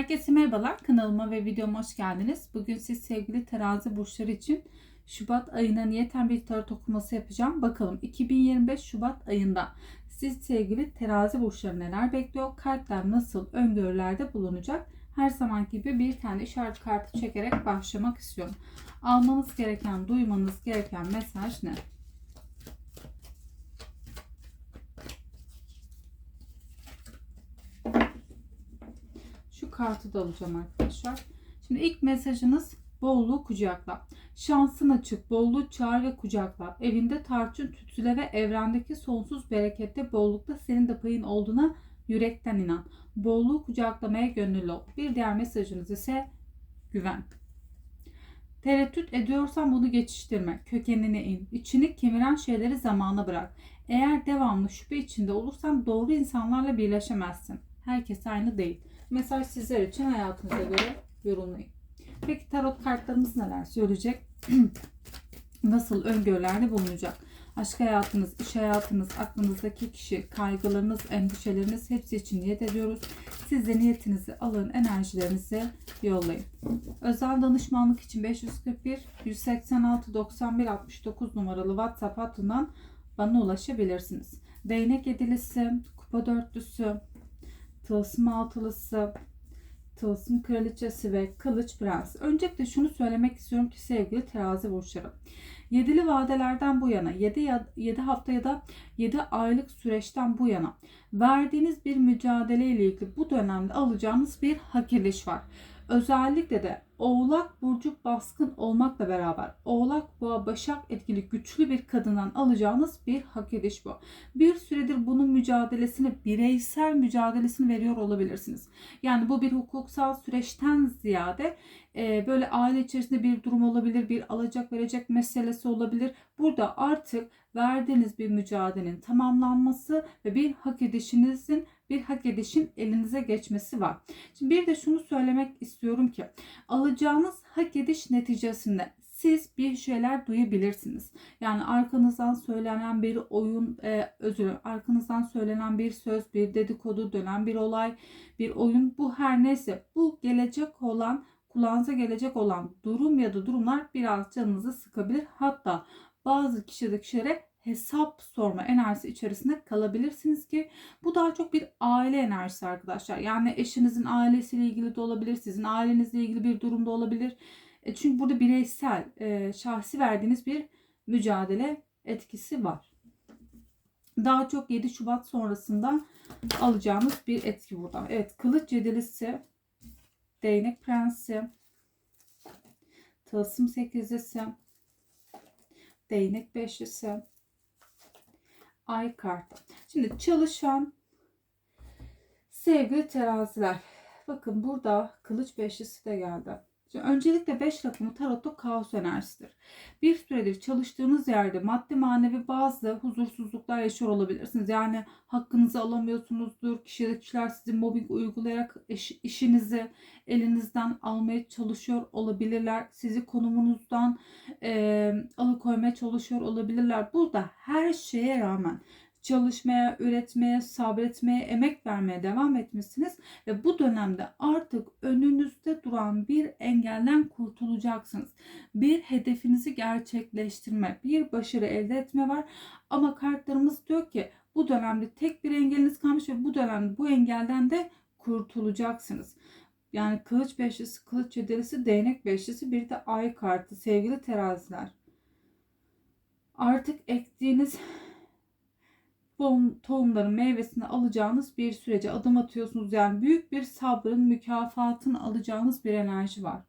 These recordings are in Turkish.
Herkese merhabalar. Kanalıma ve videoma hoş geldiniz. Bugün siz sevgili terazi burçları için Şubat ayına niyeten bir tarot okuması yapacağım. Bakalım 2025 Şubat ayında siz sevgili terazi burçları neler bekliyor? Kartlar nasıl öngörülerde bulunacak? Her zaman gibi bir tane işaret kartı çekerek başlamak istiyorum. Almanız gereken, duymanız gereken mesaj ne? Kartı da alacağım arkadaşlar. Şimdi ilk mesajınız bolluğu kucakla. Şansın açık, bolluğu çağır ve kucakla. Evinde tarçın tütsüle ve evrendeki sonsuz berekette bollukta senin de payın olduğuna yürekten inan. Bolluğu kucaklamaya gönüllü ol. Bir diğer mesajınız ise güven. Tereddüt ediyorsan bunu geçiştirme. Kökenine in. İçini kemiren şeyleri zamana bırak. Eğer devamlı şüphe içinde olursan doğru insanlarla birleşemezsin. Herkes aynı değil. Mesaj sizler için hayatınıza göre yorumlayın. Peki tarot kartlarımız neler söyleyecek? Nasıl öngörülerde bulunacak? Aşk hayatınız, iş hayatınız, aklınızdaki kişi, kaygılarınız, endişeleriniz hepsi için niyet ediyoruz. Siz de niyetinizi alın, enerjilerinizi yollayın. Özel danışmanlık için 541 186 91 69 numaralı WhatsApp hattından bana ulaşabilirsiniz. Değnek yedilisi, kupa dörtlüsü, tılsım altılısı, tılsım kraliçesi ve kılıç prens. Öncelikle şunu söylemek istiyorum ki sevgili terazi burçları. Yedili vadelerden bu yana 7, ya, 7 hafta ya da 7 aylık süreçten bu yana verdiğiniz bir mücadele ile ilgili bu dönemde alacağınız bir hak ediş var. Özellikle de Oğlak burcu baskın olmakla beraber Oğlak Boğa Başak etkili güçlü bir kadından alacağınız bir hak ediş bu. Bir süredir bunun mücadelesini, bireysel mücadelesini veriyor olabilirsiniz. Yani bu bir hukuksal süreçten ziyade e, böyle aile içerisinde bir durum olabilir, bir alacak verecek meselesi olabilir. Burada artık verdiğiniz bir mücadelenin tamamlanması ve bir hak edişinizin bir hak edişin elinize geçmesi var. Şimdi bir de şunu söylemek istiyorum ki alacağınız hak ediş neticesinde siz bir şeyler duyabilirsiniz. Yani arkanızdan söylenen bir oyun, e, özür arkanızdan söylenen bir söz, bir dedikodu, dönen bir olay, bir oyun bu her neyse bu gelecek olan kulağınıza gelecek olan durum ya da durumlar biraz canınızı sıkabilir. Hatta bazı kişide kişilere hesap sorma enerjisi içerisinde kalabilirsiniz ki bu daha çok bir aile enerjisi arkadaşlar. Yani eşinizin ailesiyle ilgili de olabilir, sizin ailenizle ilgili bir durumda olabilir. E çünkü burada bireysel, e, şahsi verdiğiniz bir mücadele etkisi var. Daha çok 7 Şubat sonrasında alacağımız bir etki burada. Evet, kılıç yedilisi, değnek prensi, tılsım sekizlisi, değnek beşlisi, ay kartı. Şimdi çalışan sevgili teraziler. Bakın burada kılıç beşlisi de geldi. Şimdi öncelikle 5 rakamı tarotta kaos enerjisidir. Bir süredir çalıştığınız yerde maddi manevi bazı huzursuzluklar yaşıyor olabilirsiniz. Yani hakkınızı alamıyorsunuzdur. Kişiler, kişiler sizi mobbing uygulayarak iş, işinizi elinizden almaya çalışıyor olabilirler. Sizi konumunuzdan e, alıkoymaya çalışıyor olabilirler. Burada her şeye rağmen çalışmaya, üretmeye, sabretmeye, emek vermeye devam etmişsiniz ve bu dönemde artık önünüzde duran bir engelden kurtulacaksınız. Bir hedefinizi gerçekleştirme, bir başarı elde etme var ama kartlarımız diyor ki bu dönemde tek bir engeliniz kalmış ve bu dönemde bu engelden de kurtulacaksınız. Yani kılıç beşlisi, kılıç yedilisi, değnek beşlisi, bir de ay kartı. Sevgili teraziler. Artık ektiğiniz tohumların meyvesini alacağınız bir sürece adım atıyorsunuz. Yani büyük bir sabrın mükafatını alacağınız bir enerji var.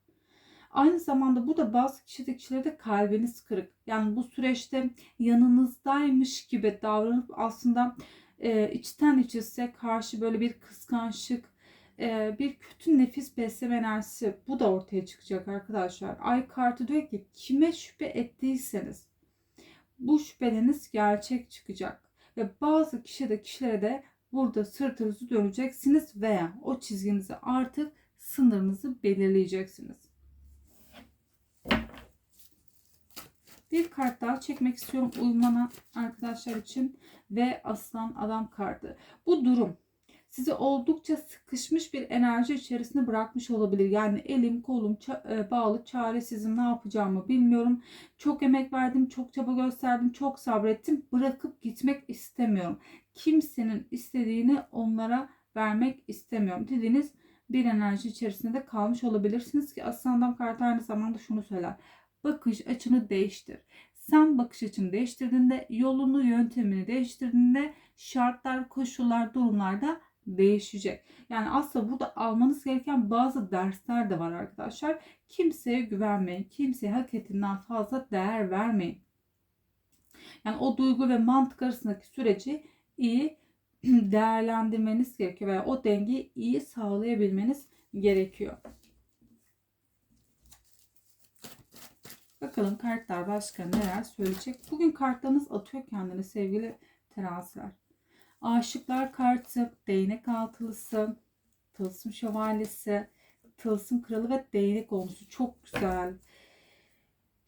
Aynı zamanda burada bazı kişide kişilerde kalbiniz kırık. Yani bu süreçte yanınızdaymış gibi davranıp aslında e, içten içe size karşı böyle bir kıskançlık, e, bir kötü nefis besleme enerjisi bu da ortaya çıkacak arkadaşlar. Ay kartı diyor ki kime şüphe ettiyseniz bu şüpheleriniz gerçek çıkacak ve bazı kişi de kişilere de burada sırtınızı döneceksiniz veya o çizginizi artık sınırınızı belirleyeceksiniz. Bir kart daha çekmek istiyorum uyumlanan arkadaşlar için ve aslan adam kartı. Bu durum sizi oldukça sıkışmış bir enerji içerisinde bırakmış olabilir. Yani elim kolum ça- e, bağlı çaresizim ne yapacağımı bilmiyorum. Çok emek verdim, çok çaba gösterdim, çok sabrettim. Bırakıp gitmek istemiyorum. Kimsenin istediğini onlara vermek istemiyorum dediğiniz bir enerji içerisinde de kalmış olabilirsiniz ki aslandan kartı aynı zamanda şunu söyler. Bakış açını değiştir. Sen bakış açını değiştirdiğinde, yolunu, yöntemini değiştirdiğinde şartlar, koşullar, durumlar da değişecek. Yani aslında burada almanız gereken bazı dersler de var arkadaşlar. Kimseye güvenmeyin. Kimseye hak ettiğinden fazla değer vermeyin. Yani o duygu ve mantık arasındaki süreci iyi değerlendirmeniz gerekiyor veya o dengeyi iyi sağlayabilmeniz gerekiyor. Bakalım kartlar başka neler söyleyecek. Bugün kartlarınız atıyor kendini sevgili teraziler. Aşıklar kartı, değnek altılısı, tılsım şövalyesi, tılsım kralı ve değnek olmusu çok güzel.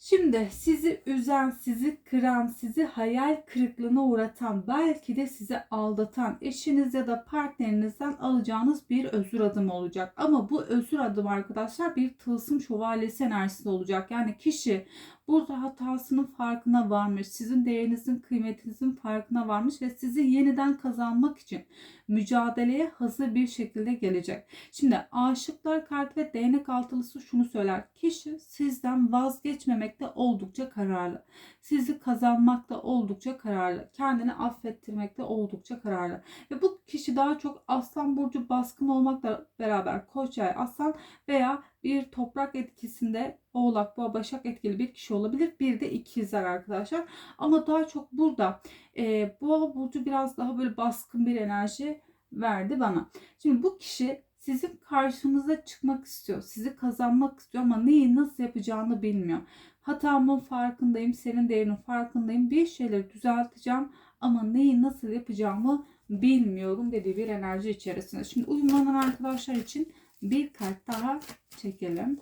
Şimdi sizi üzen, sizi kıran, sizi hayal kırıklığına uğratan, belki de sizi aldatan eşiniz ya da partnerinizden alacağınız bir özür adımı olacak. Ama bu özür adımı arkadaşlar bir tılsım şövalyesi enerjisinde olacak. Yani kişi burada hatasının farkına varmış, sizin değerinizin, kıymetinizin farkına varmış ve sizi yeniden kazanmak için mücadeleye hazır bir şekilde gelecek. Şimdi aşıklar kartı ve değnek altılısı şunu söyler. Kişi sizden vazgeçmemekte oldukça kararlı. Sizi kazanmakta oldukça kararlı. Kendini affettirmekte oldukça kararlı. Ve bu kişi daha çok aslan burcu baskın olmakla beraber koç yay aslan veya bir toprak etkisinde oğlak boğa başak etkili bir kişi olabilir. Bir de ikizler arkadaşlar. Ama daha çok burada e, boğa burcu biraz daha böyle baskın bir enerji verdi bana. Şimdi bu kişi sizin karşınıza çıkmak istiyor. Sizi kazanmak istiyor ama neyi nasıl yapacağını bilmiyor. Hatamın farkındayım, senin değerinin farkındayım. Bir şeyleri düzelteceğim ama neyi nasıl yapacağımı bilmiyorum dediği bir enerji içerisinde. Şimdi uyumlanan arkadaşlar için bir kart daha çekelim.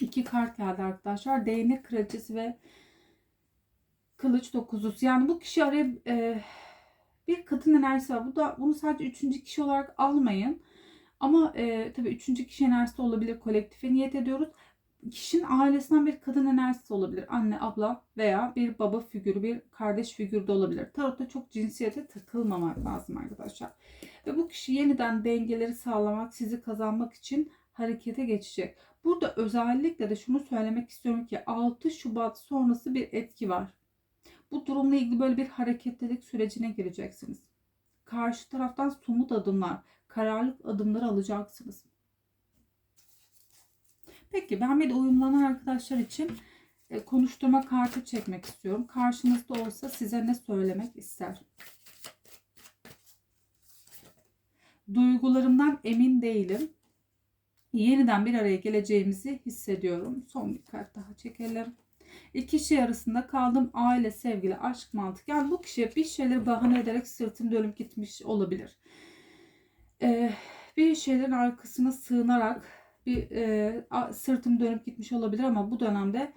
İki kart geldi arkadaşlar. Değnek kraliçesi ve kılıç dokuzusu. Yani bu kişi araya e, bir kadın enerjisi var. Bu da bunu sadece üçüncü kişi olarak almayın. Ama e, tabii üçüncü kişi enerjisi olabilir. Kolektife niyet ediyoruz. Kişinin ailesinden bir kadın enerjisi olabilir. Anne, abla veya bir baba figürü, bir kardeş figürü de olabilir. Tarotta çok cinsiyete takılmamak lazım arkadaşlar. Ve bu kişi yeniden dengeleri sağlamak, sizi kazanmak için harekete geçecek. Burada özellikle de şunu söylemek istiyorum ki 6 Şubat sonrası bir etki var. Bu durumla ilgili böyle bir hareketlilik sürecine gireceksiniz. Karşı taraftan somut adımlar, kararlılık adımları alacaksınız. Peki ben bir de uyumlanan arkadaşlar için e, konuşturma kartı çekmek istiyorum. Karşınızda olsa size ne söylemek ister? Duygularımdan emin değilim. Yeniden bir araya geleceğimizi hissediyorum. Son bir kart daha çekelim. İki kişi arasında kaldım. Aile, sevgili, aşk, mantık. Yani bu kişiye bir şeyleri bahane ederek sırtım dönüp gitmiş olabilir. Ee, bir şeylerin arkasına sığınarak bir e, sırtım dönüp gitmiş olabilir ama bu dönemde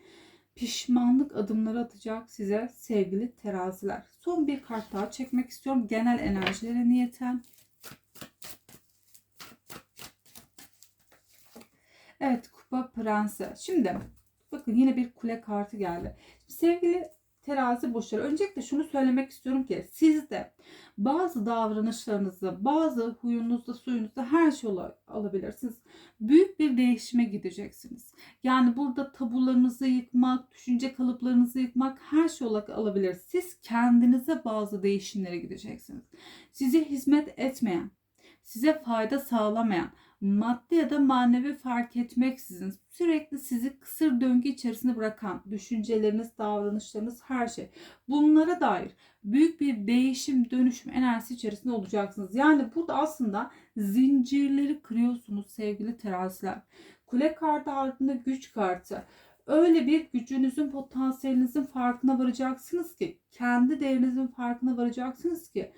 pişmanlık adımları atacak size sevgili teraziler. Son bir kart daha çekmek istiyorum. Genel enerjilere niyeten. Evet kupa prensi. Şimdi bakın yine bir kule kartı geldi. Sevgili terazi burçları öncelikle şunu söylemek istiyorum ki siz de bazı davranışlarınızı, bazı huyunuzda, suyunuzda her şey alabilirsiniz. Büyük bir değişime gideceksiniz. Yani burada tabularınızı yıkmak, düşünce kalıplarınızı yıkmak her şey olarak alabilir. Siz kendinize bazı değişimlere gideceksiniz. Size hizmet etmeyen, size fayda sağlamayan, maddi ya da manevi fark etmeksizin sürekli sizi kısır döngü içerisinde bırakan düşünceleriniz, davranışlarınız, her şey. Bunlara dair büyük bir değişim, dönüşüm enerjisi içerisinde olacaksınız. Yani burada aslında zincirleri kırıyorsunuz sevgili teraziler. Kule kartı ardında güç kartı. Öyle bir gücünüzün, potansiyelinizin farkına varacaksınız ki, kendi değerinizin farkına varacaksınız ki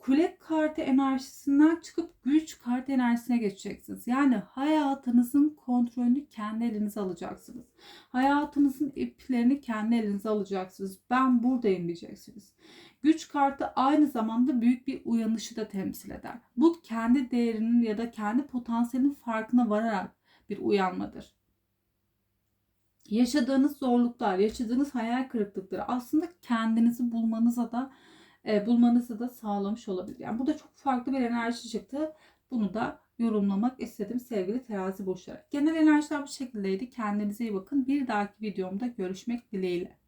kule kartı enerjisinden çıkıp güç kartı enerjisine geçeceksiniz. Yani hayatınızın kontrolünü kendi elinize alacaksınız. Hayatınızın iplerini kendi elinize alacaksınız. Ben buradayım diyeceksiniz. Güç kartı aynı zamanda büyük bir uyanışı da temsil eder. Bu kendi değerinin ya da kendi potansiyelinin farkına vararak bir uyanmadır. Yaşadığınız zorluklar, yaşadığınız hayal kırıklıkları aslında kendinizi bulmanıza da e, bulmanızı da sağlamış olabilir. Yani burada çok farklı bir enerji çıktı. Bunu da yorumlamak istedim sevgili terazi burçları. Genel enerjiler bu şekildeydi. Kendinize iyi bakın. Bir dahaki videomda görüşmek dileğiyle.